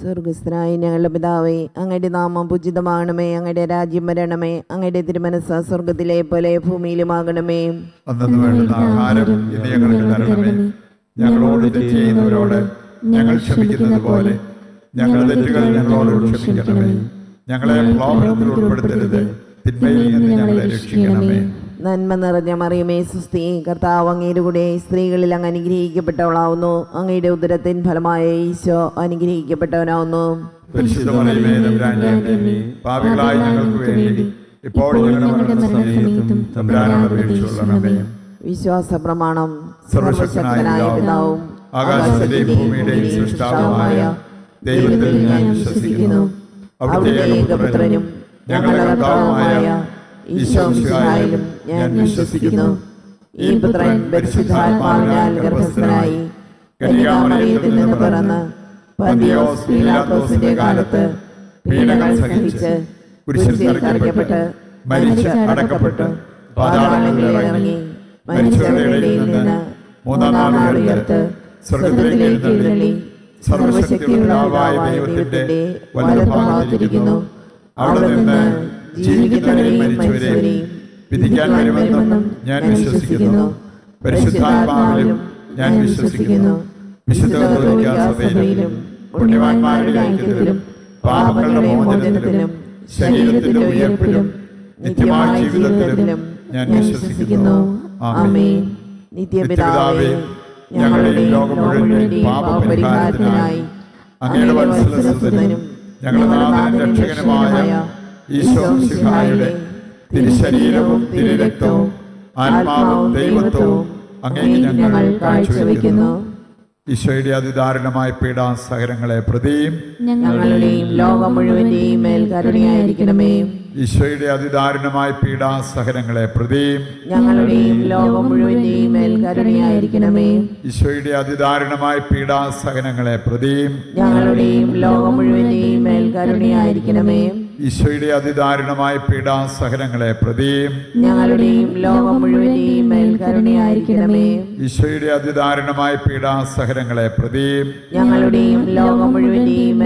സ്വർഗസ്ഥനായ ഞങ്ങളുടെ പിതാവേ അങ്ങയുടെ നാമം പൂജിതമാകണമേ അങ്ങയുടെ രാജ്യം വരണമേ അങ്ങയുടെ തിരുമനസ് സ്വർഗത്തിലെ പോലെ ഭൂമിയിലുമാകണമേ. ആഹാരം ഇന്ന് ഞങ്ങൾക്ക് തരണമേ. ഞങ്ങളോട് തെറ്റ് ചെയ്യുന്നവരോട് ഞങ്ങൾ ക്ഷമിക്കുന്നത് പോലെ ഞങ്ങളുടെ തെറ്റുകൾ ഞങ്ങളോട് ക്ഷമിക്കണമേ. ഞങ്ങളെ ഉൾപ്പെടുത്തരുത്. തിന്മയിൽ നിന്ന് ഞങ്ങളെ രക്ഷിക്കണമേ. നന്മ നിറഞ്ഞ മറിയമേ സുസ്തി കർത്താവ് അങ്ങയുടെ കൂടെ സ്ത്രീകളിൽ അങ്ങ് അനുഗ്രഹിക്കപ്പെട്ടവളാവുന്നു. അങ്ങയുടെ ഉദരത്തിൻ ഫലമായ ഈശോ അനുഗ്രഹിക്കപ്പെട്ടവനാവുന്നു. വിശ്വാസ പ്രമാണം സർവശക്തനായ പിതാവും ആകാശത്തിന്റെയും ഭൂമിയുടെയും സൃഷ്ടാവുമായ ദൈവത്തിൽ ഞാൻ വിശ്വസിക്കുന്നു. അവിടുത്തെ ഏകപുത്രനും ഞങ്ങളുടെ കർത്താവുമായ ഈശോമിശിഹായിലും ഞാൻ വിശ്വസിക്കുന്നു. ഈ പുത്രൻ പരിശുദ്ധാത്മാവിനാൽ ഗർഭസ്ഥനായി കന്യാമറിയത്തിൽ നിന്ന് പിറന്ന് പന്തിയോസ് പീലാത്തോസിന്റെ കാലത്ത് പീഡകൾ സഹിച്ച് കുരിശിൽ തറയ്ക്കപ്പെട്ട് മരിച്ച് അടക്കപ്പെട്ട്. പാതാളങ്ങളിൽ ഇറങ്ങി മരിച്ചവരുടെ ഇടയിൽ നിന്ന് മൂന്നാം നാൾ ഉയർത്ത് സ്വർഗത്തിലേക്ക് എഴുന്നള്ളി. സർവശക്തിയുള്ള ദൈവത്തിന്റെ വലതുഭാഗത്തിരിക്കുന്നു. അവിടെ നിന്ന് ജീവിക്കുന്നവരെയും മരിച്ചവരെയും വിധിക്കാൻ വരുമെന്നും ഞാൻ വിശ്വസിക്കുന്നു. പരിശുദ്ധാത്മാവിലും ഞാൻ വിശ്വസിക്കുന്നു. വിശുദ്ധ സഭയിലും പുണ്യവാന്മാരുടെ ഐക്യത്തിലും പാപങ്ങളുടെ മോചനത്തിലും ശരീരത്തിന്റെ ഉയർപ്പിലും നിത്യമായ ജീവിതത്തിലും ഞാൻ വിശ്വസിക്കുന്നു. ആമേൻ. നിത്യപിതാവേ ഞങ്ങളുടെയും ലോകം മുഴുവൻ പാപപരിഹാരത്തിനായി അങ്ങയുടെ വത്സലസുതനും ഞങ്ങളുടെ നാഥനും രക്ഷകനുമായ ഈശോ സിഹായുടെ തിരുശരീരവും തിരുരക്തവും ആത്മാവും ദൈവത്വവും അങ്ങേക്ക് ഞങ്ങൾ കാഴ്ചവെക്കുന്നു. ഈശോയുടെ അതിദാരുണമായ പീഡാസഹനങ്ങളെ പ്രതിയും ഞങ്ങളുടെയും ലോകം മുഴുവന്റെയും മേൽ കരുണയായിരിക്കണമേ ഈശോയുടെ അതിദാരുണമായ പീഡാസഹനങ്ങളെ പ്രതിയും ഞങ്ങളുടെയും ലോകം മുഴുവന്റെയും മേൽ കരുണയായിരിക്കണമേ ഈശോയുടെ അതിദാരുണമായ പീഡാസഹനങ്ങളെ പ്രതിയും ഞങ്ങളുടെയും ലോകം മുഴുവന്റെയും മേൽ കരുണയായിരിക്കണമേ ഈശോയുടെ അതിദാരുണമായ പീഡാസഹനങ്ങളെ പ്രതിയും ഞങ്ങളുടെയും ലോകം കരുണയായിരിക്കണമേ. ഈശോയുടെ അതിദാരുണമായ പീഡാസഹനങ്ങളെ പ്രതിയും ഞങ്ങളുടെയും ലോകം മുഴുവന്റെയും മേൽ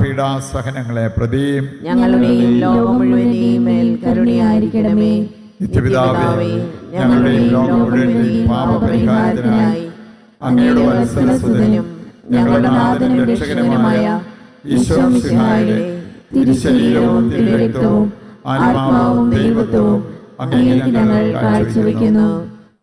പീഡാസഹനങ്ങളെ പ്രതിയും ഞങ്ങളുടെയും ലോകം മുഴുവന്റെയും മേൽ കരുണയായിരിക്കണമേ. നിത്യപിതാവേ ഞങ്ങളുടെയും ലോകം മുഴുവന്റെയും പാപപരിഹാരത്തിനായി അങ്ങയുടെ വത്സരസുതനും ഞങ്ങളുടെ നാഥനും രക്ഷകനുമായ ഈശോ സിഹായുടെ തിരുശരീരവും തിരുരക്തവും ആത്മാവും ദൈവത്വവും അങ്ങനെ ഞങ്ങൾ കാഴ്ചവെക്കുന്നു.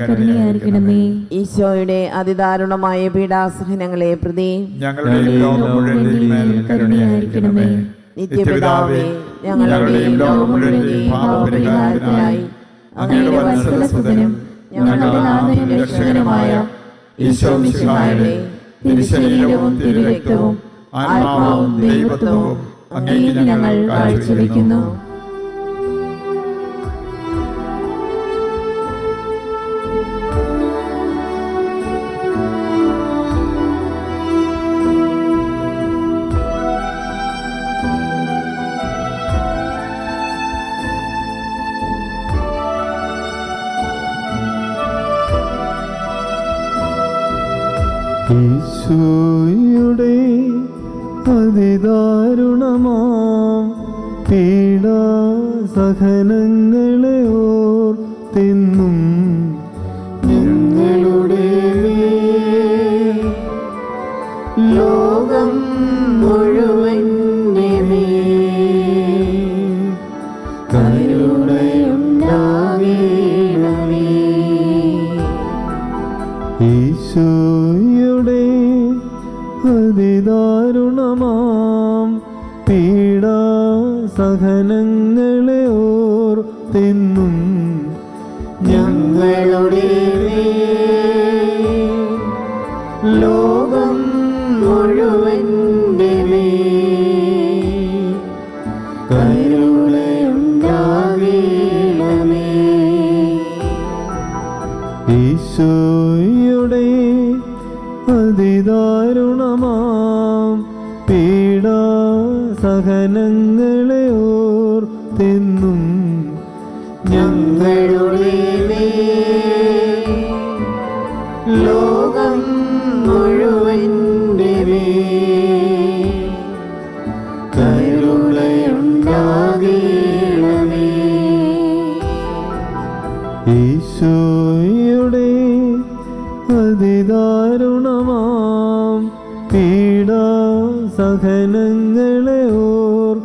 കരുണയായിരിക്കണമേ ഈശോയുടെ അതിദാരുണമായ പീഡാസഹനങ്ങളെ പ്രതി ഞങ്ങളുടെ കരുണയായിരിക്കണമേ നിത്യപിതാവേ ഞങ്ങളുടെയും ലോകം മുഴുവന്റെയും പാപപരിഹാരത്തിനായി അങ്ങയുടെ വത്സലസുതനും ഞങ്ങളുടെ നാഥനും രക്ഷകനുമായ ഈശോ മിശിഹായുടെ തിരുശരീരവും തിരുരക്തവും ആത്മാവും ദൈവത്വവും അങ്ങേക്ക് ഞങ്ങൾ കാഴ്ചവെക്കുന്നു. സഹനങ്ങളെ ഓർത്തെന്നും ഞങ്ങളുടെ ലോകം മുഴുവൻ ഈശോയുടെ അതിദാരുണമാം പീഡാ സഹനങ്ങളെ ഓർത്തെന്നും ഞങ്ങളുടെ ലോകം ഈശോയുടെ അതിദാരുണമാം പീഡാ സഹനങ്ങളെ ഓർത്തെന്നും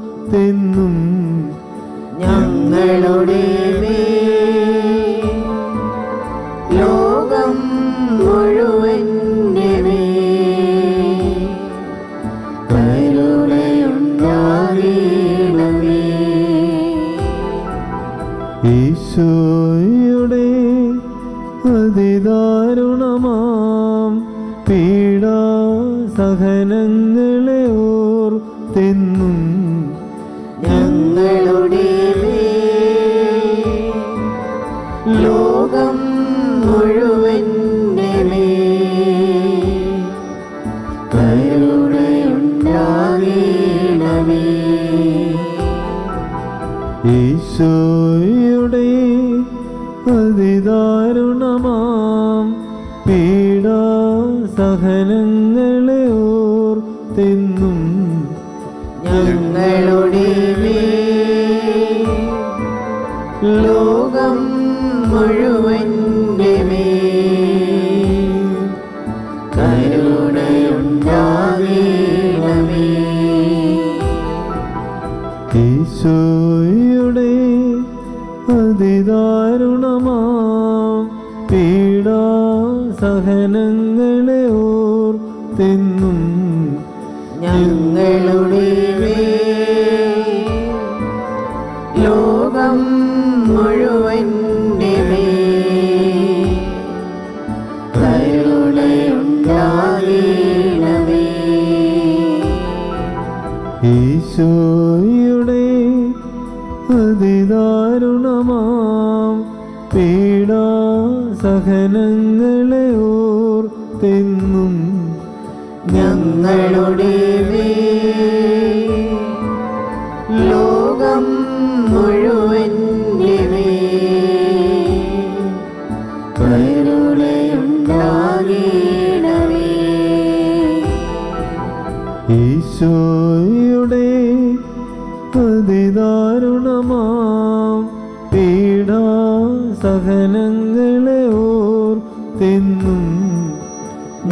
ഈശോയുടെ അതിദാരുണമാം പീഡാ സഹനങ്ങളെ ഓർത്തെന്നും ഞങ്ങളുടെ ലോകം മുഴുവൻ കരുണയുണ്ടാകണമേ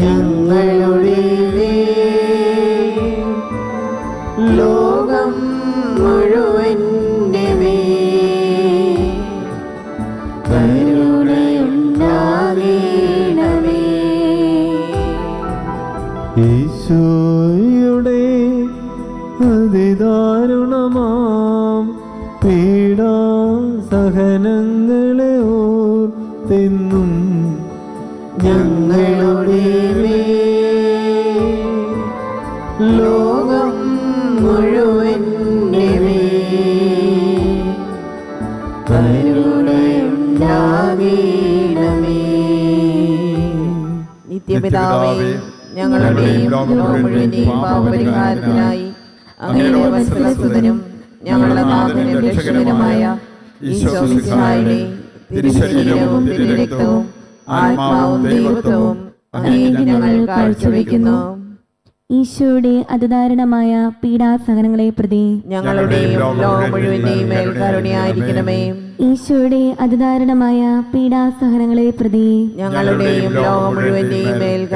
ഞങ്ങളുടെ ലോകം മുഴുവൻ കരുണയുണ്ടാകണമേ. ഈശോയുടെ അതിദാരുണമാം പീഡാ സഹനങ്ങളെ ഓർത്തെന്നും ഞങ്ങളുടെ ലോകം മുഴുവൻ നിത്യപിതാവേ ഞങ്ങളുടെയും മുഴുവനെയും പാപപരിഹാരത്തിനായി അങ്ങയുടെ വത്സലസുതനും ഞങ്ങളുടെ നാഥനും രക്ഷകനുമായ ഈശോ മിശിഹായുടെ തിരുശരീരവും തിരുരക്തവും ആത്മാവും ദൈവത്വവും ഞങ്ങൾ കാഴ്ചവെക്കുന്നു. ഈശോയുടെ അതിദാരുണമായ പീഡാസഹനങ്ങളെ പ്രതി ഞങ്ങളുടെയും ലോകം മുഴുവന്റെയും മേൽ കരുണയായിരിക്കണമേ. ഈശോയുടെ അതിദാരുണമായ പീഡാസഹനങ്ങളെ പ്രതി ഞങ്ങളുടെയും ലോകം മുഴുവന്റെയും മേൽ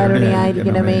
കരുണയായിരിക്കണമേ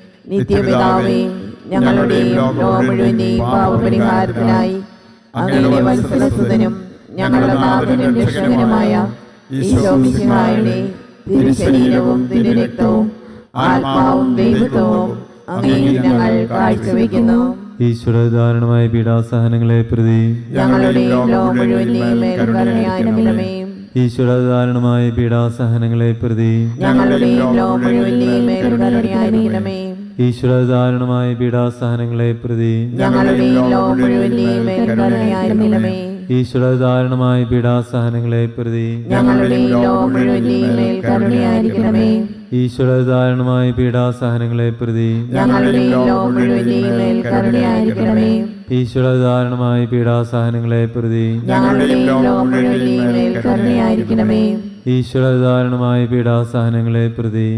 നിത്യപിതാവേ ഞങ്ങളുടെയും ലോകം മുഴുവന്റെയും പാവപരിഹാരത്തിനായി അങ്ങയുടെ വത്സലസുതനും ഞങ്ങളുടെ നാഥനും രക്ഷകനുമായ ഈശോമിഹായുടെ തിരുശരീരവും തിരുരക്തവും ആത്മാവും ദൈവത്വവും അങ്ങയിൽ ഞങ്ങൾ കാഴ്ചവെക്കുന്നു. ഈശ്വരധാരണമായ പീഡാസഹനങ്ങളെ പ്രതി മേൽ കരുണയായിരിക്കണമേ ഈശ്വരധാരണമായ പീഡാസഹനങ്ങളെ പ്രതി ഞങ്ങളുടെയും ഈശ്വരധാരണമായ പീഡാസഹനങ്ങളെ പ്രതി ഈശ്വരധാരണമായ പീഡാസഹനങ്ങളെ പ്രതി ഈശ്വരധാരണമായ പീഡാസഹനങ്ങളെ പ്രതി ഈശ്വരധാരണമായ പീഡാസഹനങ്ങളെ പ്രതി ഈശ്വരധാരണമായ പീഡാസഹനങ്ങളെ പ്രതി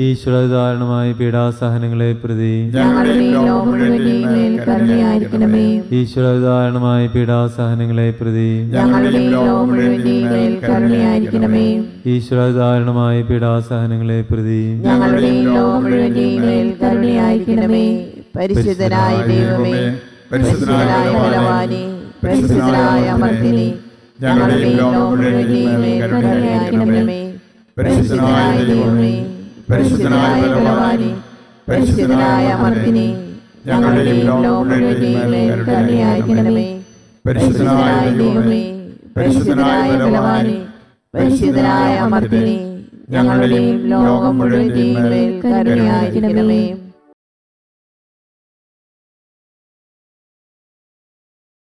ഈശ്വരധാരണമായ പീഡാസഹനങ്ങളെ പ്രതി ഈശ്വരധാരണമായ പീഡാസഹനങ്ങളെ പ്രതി ഈശ്വരധാരണമായ പീഡാസഹനങ്ങളെ പ്രതി പരിശുദ്ധനായ ദൈവമേ പരിശുദ്ധനായ ബലവാനെ പരിശുദ്ധനായ അമർത്തിനെ ഞങ്ങളുടെയും ലോകം മുഴുവൻ കരുണയായിരിക്കണമേ. പരിശുദ്ധനായ ദൈവമേ പരിശുദ്ധനായ ബലവാനെ പരിശുദ്ധനായ അമർത്തിനെ ഞങ്ങളുടെയും ലോകം മുഴുവന്റെയും മേൽ കരുണയായിരിക്കണമേ. പരിശുദ്ധനായ ദൈവമേ പരിശുദ്ധനായ ബലവാനെ പരിശുദ്ധനായ അമർത്തിനെ ഞങ്ങളുടെയും ലോകം മുഴുവന്റെയും മേൽ കരുണയായിരിക്കണമേ.